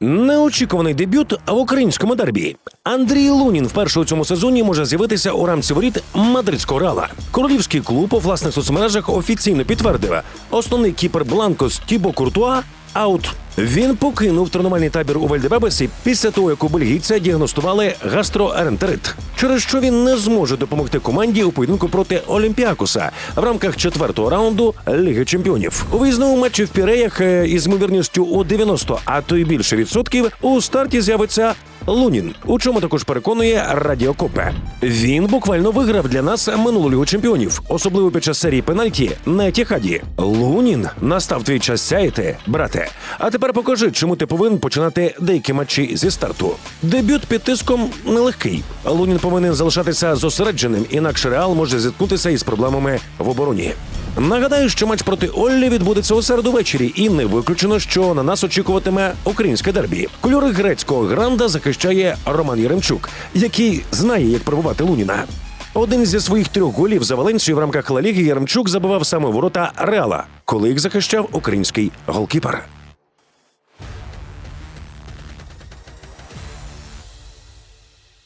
Неочікуваний дебют в українському дербі. Андрій Лунін вперше у цьому сезоні може з'явитися у рамці воріт мадридського рала. Королівський клуб у власних соцмережах офіційно підтвердив, основний кіпер Бланкос Тібо Куртуа аут. Він покинув тренувальний табір у Вальдебебесі після того, як у бельгійця діагностували гастроентерит, через що він не зможе допомогти команді у поєдинку проти Олімпіакуса в рамках четвертого раунду Ліги Чемпіонів. У виїзному матчі в Піреях е, із ймовірністю у 90, а то й більше відсотків у старті з'явиться Лунін, у чому також переконує Радіо Копе. Він буквально виграв для нас минулу лігу чемпіонів, особливо під час серії пенальті на Тіхаді. Лунін настав твій час сяяти, брате. А тепер покажи, чому ти повинен починати деякі матчі зі старту. Дебют під тиском нелегкий. Лунін повинен залишатися зосередженим, інакше реал може зіткнутися із проблемами в обороні. Нагадаю, що матч проти Оллі відбудеться у середу ввечері, і не виключено, що на нас очікуватиме українське дербі. Кольори грецького гранда захищає Роман Яремчук, який знає, як пробувати Луніна. Один зі своїх трьох голів за Валенсію в рамках Ла Ліги Яремчук забивав саме ворота Реала, коли їх захищав український голкіпер.